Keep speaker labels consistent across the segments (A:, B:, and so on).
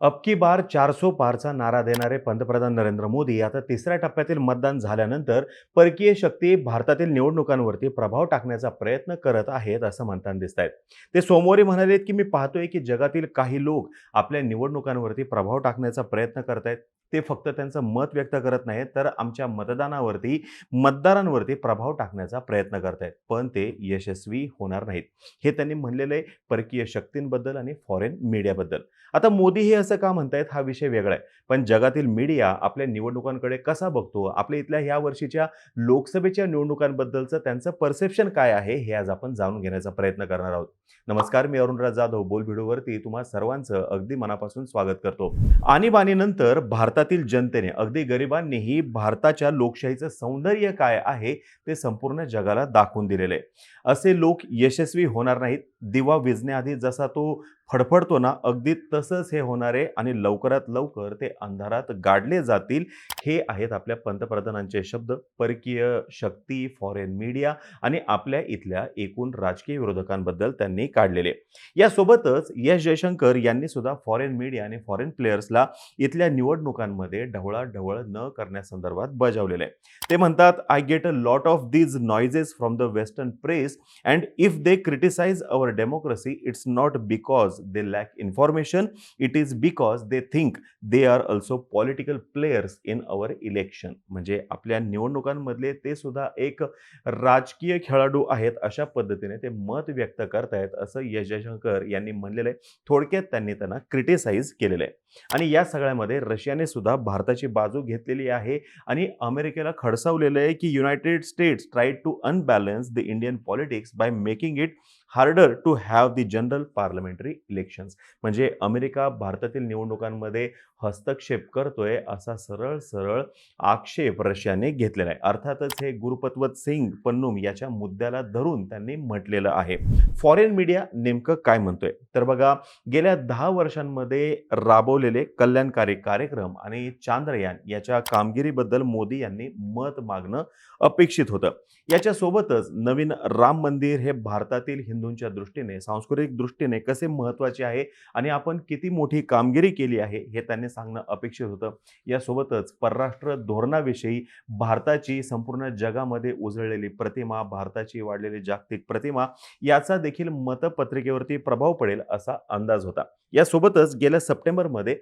A: अबकी बार चारसो पारचा नारा देणारे पंतप्रधान नरेंद्र मोदी आता तिसऱ्या टप्प्यातील मतदान झाल्यानंतर परकीय शक्ती भारतातील निवडणुकांवरती प्रभाव टाकण्याचा प्रयत्न करत आहेत असं म्हणताना दिसत आहेत ते सोमवारी म्हणालेत की मी पाहतोय की जगातील काही लोक आपल्या निवडणुकांवरती प्रभाव टाकण्याचा प्रयत्न करत आहेत ते फक्त त्यांचं मत व्यक्त करत नाहीत तर आमच्या मतदानावरती मतदारांवरती प्रभाव टाकण्याचा प्रयत्न करत आहेत पण ते यशस्वी होणार नाहीत. हे त्यांनी म्हणलेलं आहे परकीय शक्तींबद्दल आणि फॉरेन मीडियाबद्दल आता मोदी हे असं का म्हणतायत? हा विषय वेगळा आहे. पण जगातील मीडिया आपल्या निवडणुकांकडे कसा बघतो? आपल्या इथल्या ह्या वर्षीच्या लोकसभेच्या निवडणुकांबद्दलचं त्यांचं परसेप्शन काय आहे? हे आज आपण जाणून घेण्याचा प्रयत्न करणार आहोत. नमस्कार मी अरुणराज जाधव. बोल व्हिडिओवरती तुम्हा सर्वांचं अगदी मनापासून स्वागत करतो. आणीबाणीनंतर भारतातील जनतेने अगदी गरिबांनीही भारताच्या लोकशाहीचं सौंदर्य काय आहे ते संपूर्ण जगाला दाखवून दिलेलं आहे. असे लोक यशस्वी होणार नाहीत. दिवा विजण्याआधी जसा तो फडफडतो ना अगदी तसंच हे होणार आहे आणि लवकरात लवकर ते अंधारात गाडले जातील. हे आहेत आपल्या पंतप्रधानांचे शब्द. परकीय शक्ती फॉरेन मीडिया आणि आपल्या इथल्या एकूण राजकीय विरोधकांबद्दल त्यांनी काढलेले. यासोबतच एस जयशंकर यांनी सुद्धा फॉरेन मीडिया आणि फॉरेन प्लेयर्सला इथल्या निवडणुकांमध्ये ढवळाढवळ न करण्यासंदर्भात बजावलेलं. आहे ते म्हणतात I get a lot of these noises from the western press and if they criticise our democracy it's not because they lack information it is because they think they are also political players in our election म्हणजे आपल्या निवडणुकांमधले ते सुद्धा एक राजकीय खेळाडू आहेत अशा पद्धतीने ते मत व्यक्त करतायत असं यश जयशंकर यांनी म्हणलेलं आहे. थोडक्यात त्यांनी त्यांना क्रिटिसाइज केलेलं आहे. आणि या सगळ्यामध्ये रशियाने सुद्धा भारताची बाजू घेतलेली आहे आणि अमेरिकेला खडसावलेलं आहे की United States try to unbalance the Indian politics by making it harder to have the general parliamentary elections म्हणजे अमेरिका भारतातील निवडणुकांमध्ये हस्तक्षेप करतोय असा सरळ सरळ आक्षेप रशियाने घेतलेला आहे. अर्थातच हे गुरुपतवत सिंग पन्नुम याच्या मुद्द्याला धरून त्यांनी म्हटलेलं आहे. फॉरेन मीडिया नेमकं काय म्हणतोय? तर बघा गेल्या दहा वर्षांमध्ये राबवलेले कल्याणकारी कार्यक्रम आणि चांद्रयान याच्या कामगिरीबद्दल मोदी यांनी मत मागणं अपेक्षित होतं. याच्यासोबतच नवीन राम मंदिर हे भारतातील हिंदू हिंदूंच्या दृष्टीने सांस्कृतिक दृष्टीने कसे महत्त्वाचे आहे आणि आपण किती मोठी कामगिरी केली आहे हे त्यांनी सांगणं अपेक्षित होतं. यासोबतच परराष्ट्र धोरणाविषयी भारताची संपूर्ण जगामध्ये उजळलेली प्रतिमा भारताची वाढलेली जागतिक प्रतिमा याचा देखील मतपत्रिकेवरती प्रभाव पडेल असा अंदाज होता. यासोबतच गेल्या सप्टेंबरमध्ये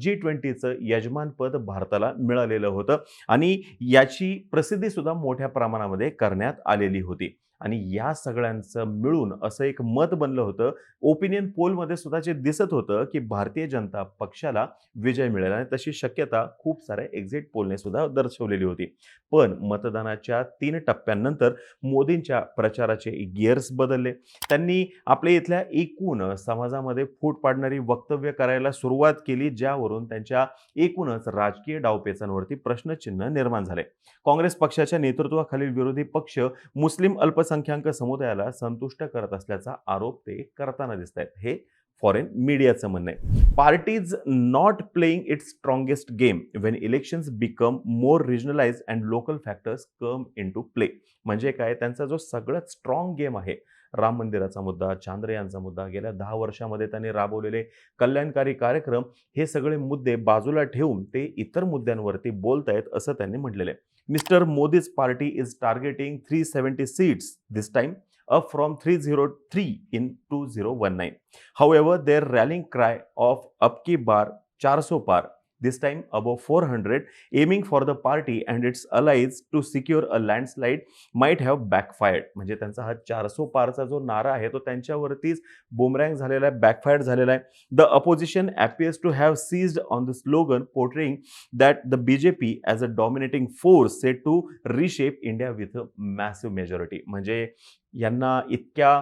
A: जी ट्वेंटीचं यजमानपद भारताला मिळालेलं होतं आणि याची प्रसिद्धीसुद्धा मोठ्या प्रमाणामध्ये करण्यात आलेली होती. आणि या सगळ्यांचं मिळून असं एक मत बनलं होतं. ओपिनियन पोलमध्ये सुद्धा जे दिसत होतं की भारतीय जनता पक्षाला विजय मिळेल आणि तशी शक्यता खूप साऱ्या एक्झिट पोलने सुद्धा दर्शवलेली होती. पण मतदानाच्या तीन टप्प्यांनंतर मोदींच्या प्रचाराचे गिअर्स बदलले. त्यांनी आपल्या इथल्या एकूण समाजामध्ये फूट पाडणारी वक्तव्य करायला सुरुवात केली ज्यावरून त्यांच्या एकूणच राजकीय डावपेचांवरती प्रश्नचिन्ह निर्माण झाले. काँग्रेस पक्षाच्या नेतृत्वाखालील विरोधी पक्ष मुस्लिम अल्पसंख्याक समुदायाला संतुष्ट करत असल्याचा आरोप ते करताना दिसत आहेत. हे फॉरेन मीडियाचं म्हणणं आहे. Parties not playing its strongest game when elections become more regionalise and local factors come into play म्हणजे काय? त्यांचा जो सगळ्यात स्ट्रॉंग गेम आहे राम मंदिराचा मुद्दा चांद्रयानचा मुद्दा गेल्या दहा वर्षामध्ये त्यांनी राबवलेले कल्याणकारी कार्यक्रम हे सगळे मुद्दे बाजूला ठेवून ते इतर मुद्द्यांवरती बोलतायत असं त्यांनी म्हटलेलं आहे mister Modi's party is targeting three seventy seats this time up from 303 in 2019. However, their rallying cry of Up Ki Bar 400 Par, this time above 400, aiming for the party and its allies to secure a landslide might have backfired. म्हणजे त्यांचा हा चारसो पारचा जो नारा आहे तो त्यांच्यावरतीच बुमरँग झालेला आहे backfired झालेला आहे the opposition appears to have seized on the slogan portraying that the B J P as a dominating force set to reshape India with a massive majority म्हणजे यांना इतक्या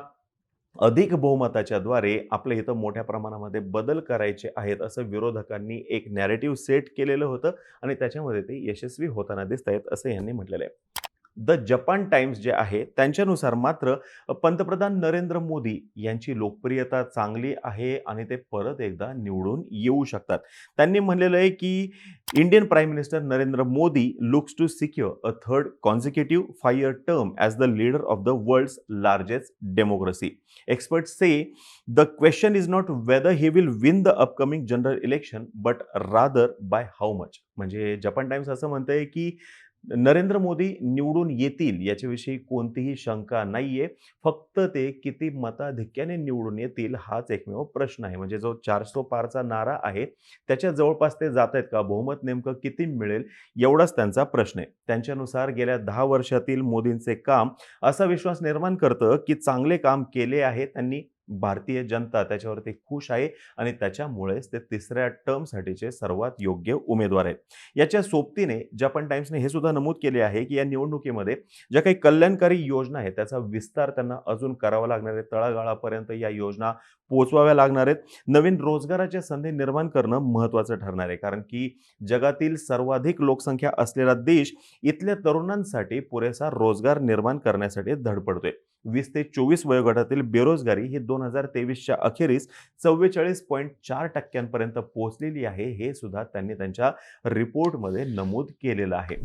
A: अधिक बहुमताच्या द्वारे आपल्या इथं मोठ्या प्रमाणामध्ये बदल करायचे आहेत असं विरोधकांनी एक नॅरेटिव्ह सेट केलेलं होतं आणि त्याच्यामध्ये ते यशस्वी होताना दिसत आहेत असं यांनी म्हटलेलं आहे. द जपान टाइम्स जे आहे त्यांच्यानुसार मात्र पंतप्रधान नरेंद्र मोदी यांची लोकप्रियता चांगली आहे आणि ते परत एकदा निवडून येऊ शकतात. त्यांनी म्हणलेलं आहे की Indian prime minister Narendra Modi looks to secure a third consecutive fire term as the leader of the world's largest democracy. Expert say the question is not whether he will win the upcoming general election but rather by how much. म्हणजे Japan Times असं म्हणतंय की नरेंद्र मोदी निवडून येतील याच्याविषयी कोणतीही शंका नाही आहे फक्त ते किती मताधिक्याने निवडून येतील हाच एकमेव प्रश्न आहे. म्हणजे जो चारसो पारचा नारा आहे त्याच्या जवळपास ते जात आहेत का? बहुमत नेमकं किती मिळेल? एवढाच त्यांचा प्रश्न आहे. त्यांच्यानुसार गेल्या दहा वर्षातील मोदींचे काम असा विश्वास निर्माण करतं की चांगले काम केले आहे त्यांनी. भारतीय जनता त्याच्यावरती खुश आहे आणि त्याच्यामुळेच ते तिसऱ्या टर्मसाठीचे सर्वात योग्य उमेदवार आहेत. याच्या सोबतीने जपान टाइम्सने हे सुद्धा नमूद केले आहे की या निवडणुकीमध्ये ज्या काही कल्याणकारी योजना आहेत त्याचा विस्तार त्यांना अजून करावा लागणार आहे. तळागाळापर्यंत या योजना पोचवाव्या लागणार आहेत. नवीन रोजगाराच्या संधी निर्माण करणं महत्त्वाचं ठरणार आहे. कारण की जगातील सर्वाधिक लोकसंख्या असलेला देश इथल्या तरुणांसाठी पुरेसा रोजगार निर्माण करण्यासाठी धडपडतोय. वीस ते चोवीस वयोगटातील बेरोजगारी ही दोन हजार तेवीसच्या अखेरीस चव्वेचाळीस पॉईंट चार टक्क्यांपर्यंत पोहोचलेली आहे हे सुद्धा त्यांनी त्यांच्या रिपोर्टमध्ये नमूद केलेलं आहे.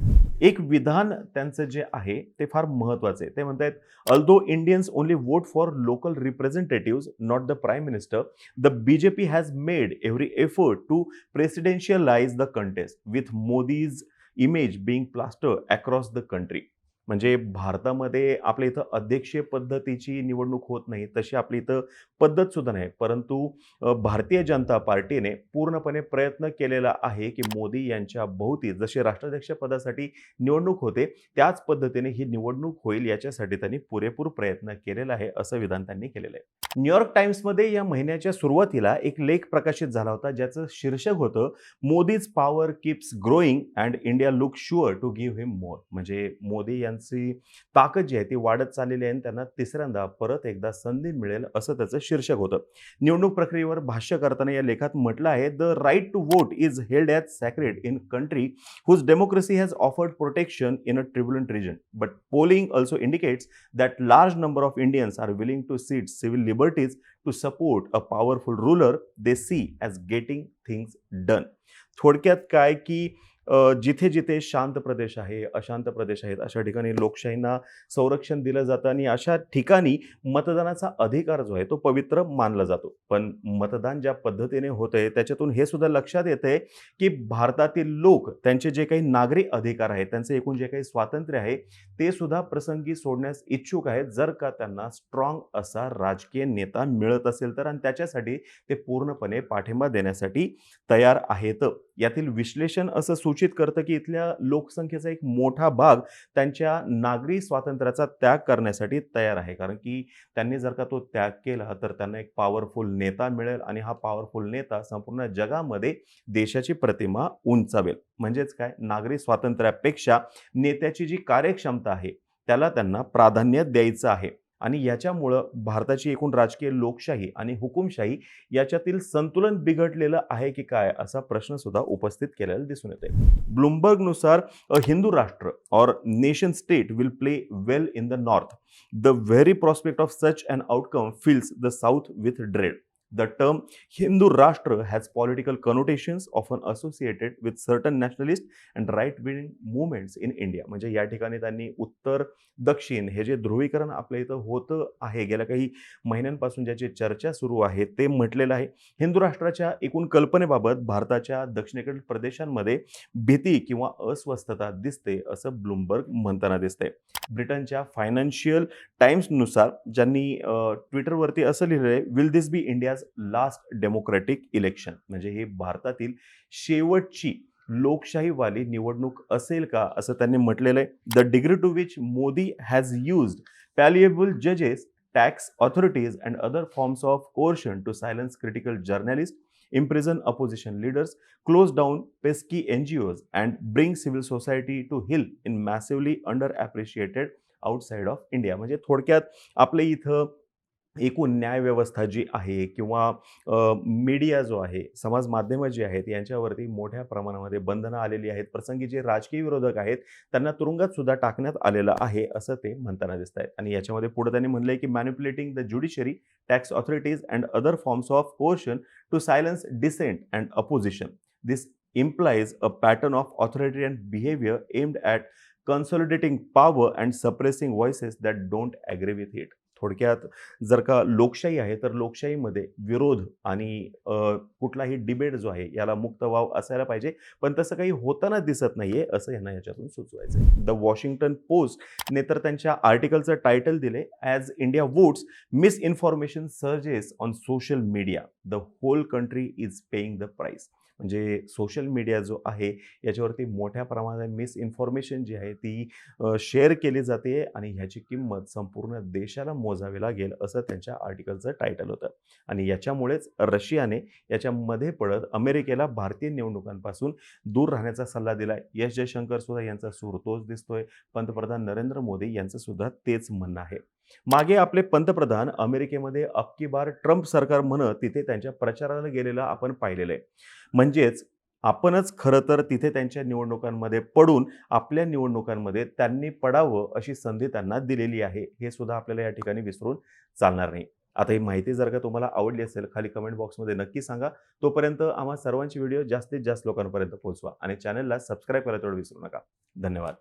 A: एक विधान त्यांचं जे आहे ते फार महत्वाचं आहे. ते म्हणत आहेत although Indians only vote for local representative not the prime minister the B J P has made every effort to presidentialise the contest with Modi's image being plaster across the country म्हणजे भारतामध्ये आपल्या इथं अध्यक्षीय पद्धतीची निवडणूक होत नाही तशी आपली इथं पद्धतसुद्धा नाही. परंतु भारतीय जनता पार्टीने पूर्णपणे प्रयत्न केलेला आहे की मोदी यांच्या भोवती जशी राष्ट्राध्यक्ष पदासाठी निवडणूक होते त्याच पद्धतीने ही निवडणूक होईल याच्यासाठी त्यांनी पुरेपूर प्रयत्न केलेला आहे असं विधान त्यांनी केलेलं आहे. न्यूयॉर्क टाइम्समध्ये या महिन्याच्या सुरुवातीला एक लेख प्रकाशित झाला होता ज्याचं शीर्षक होतं Modi's power keeps growing and India look sure to give him more. म्हणजे मोदी यांची ताकद जी आहे ती वाढत चाललेली आहे आणि त्यांना तिसऱ्यांदा परत एकदा संधी मिळेल असं त्याचं शीर्षक होतं. निवडणूक प्रक्रियेवर भाष्य करताना या लेखात म्हटलं आहे the right to vote is held as sacred in country whose democracy has offered protection in a turbulent region but polling also indicates that large number of Indians are willing to cede civil liberties to support a powerful ruler they see as getting things done थोडक्यात काय की जिथे जिथे शांत प्रदेश आहे अशांत प्रदेश आहेत अशा ठिकाणी लोकशाहींना संरक्षण दिलं जातं आणि अशा ठिकाणी मतदानाचा अधिकार जो आहे तो पवित्र मानला जातो. पण मतदान ज्या पद्धतीने होतंय त्याच्यातून हे सुद्धा लक्षात येतं आहे की भारतातील लोक त्यांचे जे काही नागरी अधिकार आहेत त्यांचे एकूण जे काही स्वातंत्र्य आहे ते सुद्धा प्रसंगी सोडण्यास इच्छुक आहेत. जर का त्यांना स्ट्रॉंग असा राजकीय नेता मिळत असेल तर आणि त्याच्यासाठी ते पूर्णपणे पाठिंबा देण्यासाठी तयार आहेत. यातील विश्लेषण असं सूचित करतं की इथल्या लोकसंख्येचा एक मोठा भाग त्यांच्या नागरी स्वातंत्र्याचा त्याग करण्यासाठी तयार आहे. कारण की त्यांनी जर का तो त्याग केला तर त्यांना एक पॉवरफुल नेता मिळेल आणि हा पॉवरफुल नेता संपूर्ण जगामध्ये देशाची प्रतिमा उंचावेल. म्हणजेच काय? नागरी स्वातंत्र्यापेक्षा नेत्याची जी कार्यक्षमता आहे त्याला त्यांना प्राधान्य द्यायचं आहे. आणि याच्यामुळं भारताची एकूण राजकीय लोकशाही आणि हुकुमशाही याच्यातील संतुलन बिघडलेलं आहे की काय असा प्रश्न सुद्धा उपस्थित केलेला दिसून येते ब्लूमबर्गनुसार a Hindu Rashtra or nation state will play well in the north the very prospect of such and outcome fills the south with dread the term Hindu Rashtra has political connotations often associated with certain nationalist and right wing movements in India म्हणजे या ठिकाणी त्यांनी उत्तर दक्षिण हे जे ध्रुवीकरण आपल्या इथं होतं आहे गेल्या काही महिन्यांपासून ज्याची चर्चा सुरू आहे ते म्हटलेलं आहे. हिंदू राष्ट्राच्या एकूण कल्पनेबाबत भारताच्या दक्षिणेकडील प्रदेशांमध्ये भीती किंवा अस्वस्थता दिसते असं ब्लूमबर्ग म्हणताना दिसते ब्रिटनच्या फायनान्शियल टाइम्सनुसार ज्यांनी ट्विटरवरती असं लिहिलं आहे will this be India India's last democratic election म्हणजे हे भारतातील शेवटची लोकशाहीवाली निवडणूक असेल का असं त्यांनी म्हटलेलं आहे. The degree to which Modi has used pliable जजेस tax authorities and other forms of coercion to silence critical journalist imprison opposition leaders close down pesky N G Os and bring civil society to heel is massively under appreciated outside of India म्हणजे थोडक्यात आपल्या इथं एकूण न्यायव्यवस्था जी आहे किंवा media जो आहे, समाज माध्यमं जी आहेत, यांच्यावरती मोठ्या प्रमाणामध्ये बंधनं आलेली आहेत. प्रसंगी जे राजकीय विरोधक आहेत, त्यांना तुरुंगात सुद्धा टाकण्यात आलेलं आहे, असं ते म्हणताना दिसत आहेत आणि याच्यामध्ये पुढे त्यांनी म्हटलंय, की manipulating the judiciary, tax authorities and other forms of coercion to silence dissent and opposition. This implies a pattern of authoritarian behaviour aimed at consolidating power and suppressing voices that don't agree with it. थोडक्यात जर का लोकशाही आहे, तर लोकशाहीमध्ये विरोध आणि कुठलाही डिबेट जो आहे, याला मुक्त वाव असायला पाहिजे. पण तसं काही होताना दिसत नाही आहे असं यांना याच्यातून आहे द वॉशिंग्टन पोस्टने तर त्यांच्या आर्टिकलचं टायटल दिले as India votes misinformation surges on social media. The whole country is paying the price. म्हणजे सोशल मीडिया जो आहे, याच्यावरती मोठ्या प्रमाणात मिसइन्फॉर्मेशन जी आहे, ती शेअर केली जाते आणि ह्याची किंमत संपूर्ण देशाला मोजावी लागेल, असं त्यांच्या आर्टिकलचं टायटल होतं. आणि याच्यामुळेच रशियाने याच्यामध्ये पडत अमेरिकेला भारतीय निवडणुकांपासून दूर राहण्याचा सल्ला दिला एस जयशंकर सुद्धा यांचा सुरतोच दिसतोय. पंतप्रधान नरेंद्र मोदी यांचं सुद्धा तेच म्हणणं आहे. मागे आपले पंतप्रधान अमेरिकेमध्ये अबकी बार ट्रम्प सरकार म्हणत तिथे त्यांच्या प्रचाराला गेलेलं आपण पाहिलेलं आहे. म्हणजेच आपणच खरं तर तिथे त्यांच्या निवडणुकांमध्ये पडून आपल्या निवडणुकांमध्ये त्यांनी पडावं अशी संधी त्यांना दिलेली आहे. हे सुद्धा आपल्याला या ठिकाणी विसरून चालणार नाही. आता ही माहिती जर का तुम्हाला आवडली असेल, खाली कमेंट बॉक्समध्ये नक्की सांगा. तोपर्यंत आम्हा सर्वांची व्हिडिओ जास्तीत जास्त लोकांपर्यंत पोहोचवा आणि चॅनलला सबस्क्राईब करायला तेवढं विसरू नका. धन्यवाद.